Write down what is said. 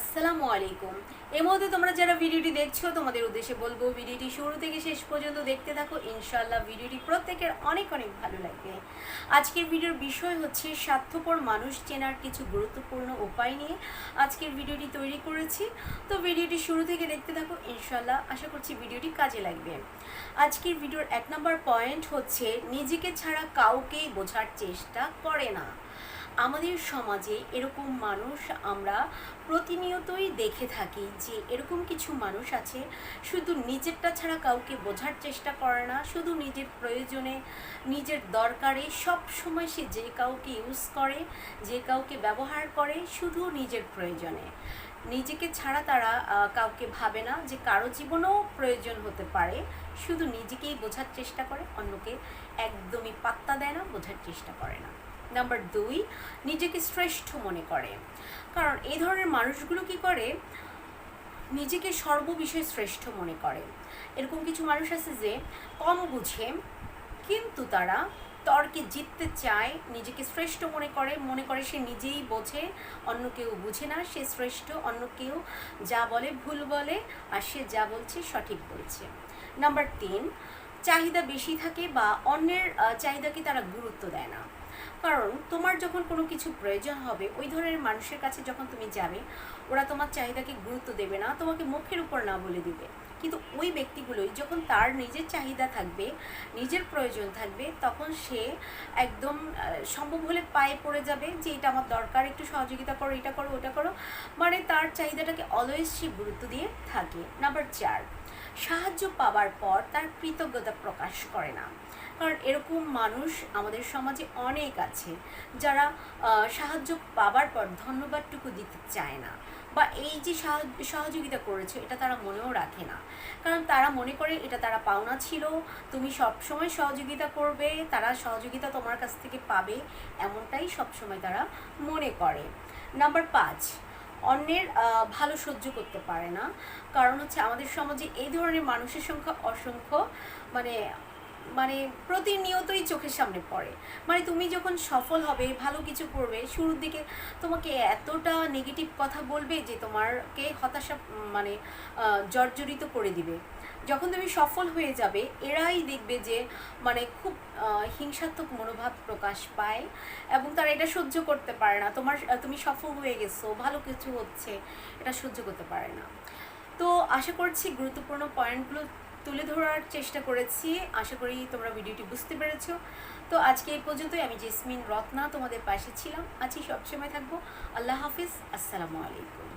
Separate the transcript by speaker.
Speaker 1: আসসালামু আলাইকুম। এর মধ্যে তোমরা যারা ভিডিওটি দেখছ, তোমাদের উদ্দেশ্যে বলব ভিডিওটি শুরু থেকে শেষ পর্যন্ত দেখতে থাকো। ইনশাল্লাহ ভিডিওটি প্রত্যেকের অনেক অনেক ভালো লাগবে। আজকের ভিডিওর বিষয় হচ্ছে, স্বার্থপর মানুষ চেনার কিছু গুরুত্বপূর্ণ উপায় নিয়ে আজকের ভিডিওটি তৈরি করেছি। তো ভিডিওটি শুরু থেকে দেখতে থাকো ইনশাল্লাহ আশা করছি ভিডিওটি কাজে লাগবে। আজকের ভিডিওর এক নম্বর পয়েন্ট হচ্ছে, নিজেকে ছাড়া কাউকেই বোঝার চেষ্টা করে না। আমাদের সমাজে এরকম মানুষ আমরা প্রতিনিয়তই দেখে থাকি যে এরকম কিছু মানুষ আছে, শুধু নিজেরটা ছাড়া কাউকে বোঝার চেষ্টা করে না, শুধু নিজের প্রয়োজনে, নিজের দরকারে সব সময় সে যে কাউকে ইউজ করে, যে কাউকে ব্যবহার করে, শুধু নিজের প্রয়োজনে। নিজেকে ছাড়া তারা কাউকে ভাবে না যে কারও জীবনেও প্রয়োজন হতে পারে, শুধু নিজেকেই বোঝার চেষ্টা করে, অন্যকে একদমই পাত্তা দেয় না, বোঝার চেষ্টা করে না। নাম্বার দুই, নিজেকে শ্রেষ্ঠ মনে করে। কারণ এই ধরনের মানুষগুলো কি করে? নিজেকে সর্ববিষয়ে শ্রেষ্ঠ মনে করে। এরকম কিছু মানুষ আছে যে কম বুঝে, কিন্তু তারা তর্কে জিততে চায়, নিজেকে শ্রেষ্ঠ মনে করে মনে করে সে নিজেই বোঝে, অন্য কেউ বুঝে না, সে শ্রেষ্ঠ, অন্য কেউ যা বলে ভুল বলে, আর সে যা বলছে সঠিক বলছে। নাম্বার তিন, চাহিদা বেশি থাকে বা অন্যের চাহিদাকে তারা গুরুত্ব দেয় না। কারণ তোমার যখন কোনো কিছু প্রয়োজন হবে, ওই ধরনের মানুষের কাছে যখন তুমি যাবে, ওরা তোমার চাহিদাকে গুরুত্ব দেবে না, তোমাকে মুখের উপর না বলে দিবে। কিন্তু ওই ব্যক্তিগুলোই যখন তার নিজের চাহিদা থাকবে, নিজের প্রয়োজন থাকবে, তখন সে একদম সম্ভব হলে পায়ে পড়ে যাবে যে এটা আমার দরকার, একটু সহযোগিতা করো, এটা করো, ওটা করো। মানে তার চাহিদাটাকে অলওয়েজ সে গুরুত্ব দিয়ে থাকে। নাম্বার চার, সাহায্য পাওয়ার পর তার কৃতজ্ঞতা প্রকাশ করে না। কারণ এরকম মানুষ আমাদের সমাজে অনেক আছে যারা সাহায্য পাবার পর ধন্যবাদটুকু দিতে চায় না বা এই যে সহযোগিতা করেছে এটা তারা মনেও রাখে না। কারণ তারা মনে করে এটা তারা পাওনা ছিল, তুমি সবসময় সহযোগিতা করবে, তারা সহযোগিতা তোমার কাছ থেকে পাবে এমনটাই সবসময় তারা মনে করে। নাম্বার পাঁচ, অন্যের ভালো সহ্য করতে পারে না। কারণ হচ্ছে আমাদের সমাজে এই ধরনের মানুষের সংখ্যা অসংখ্য মানে মানে প্রতিনিয়তই চোখের সামনে পড়ে। মানে তুমি যখন সফল হবে, ভালো কিছু করবে, শুরুর দিকে তোমাকে এতটা নেগেটিভ কথা বলবে যে তোমারকে হতাশা মানে জর্জরিত করে দিবে। যখন তুমি সফল হয়ে যাবে, এরাই দেখবে যে মানে খুব হিংসাত্মক মনোভাব প্রকাশ পায় এবং তারা এটা সহ্য করতে পারে না। তোমার, তুমি সফল হয়ে গেছো, ভালো কিছু হচ্ছে, এটা সহ্য করতে পারে না। তো আশা করছি গুরুত্বপূর্ণ পয়েন্টগুলো তুলে ধরার চেষ্টা করেছি। আশা করি তোমরা ভিডিওটি বুঝতে পেরেছ। তো আজকে এই পর্যন্তই। আমি জেসমিন রত্না তোমাদের পাশে ছিলাম। আজকে সবসময় থাকব। আল্লাহ হাফিজ। আসসালামু আলাইকুম।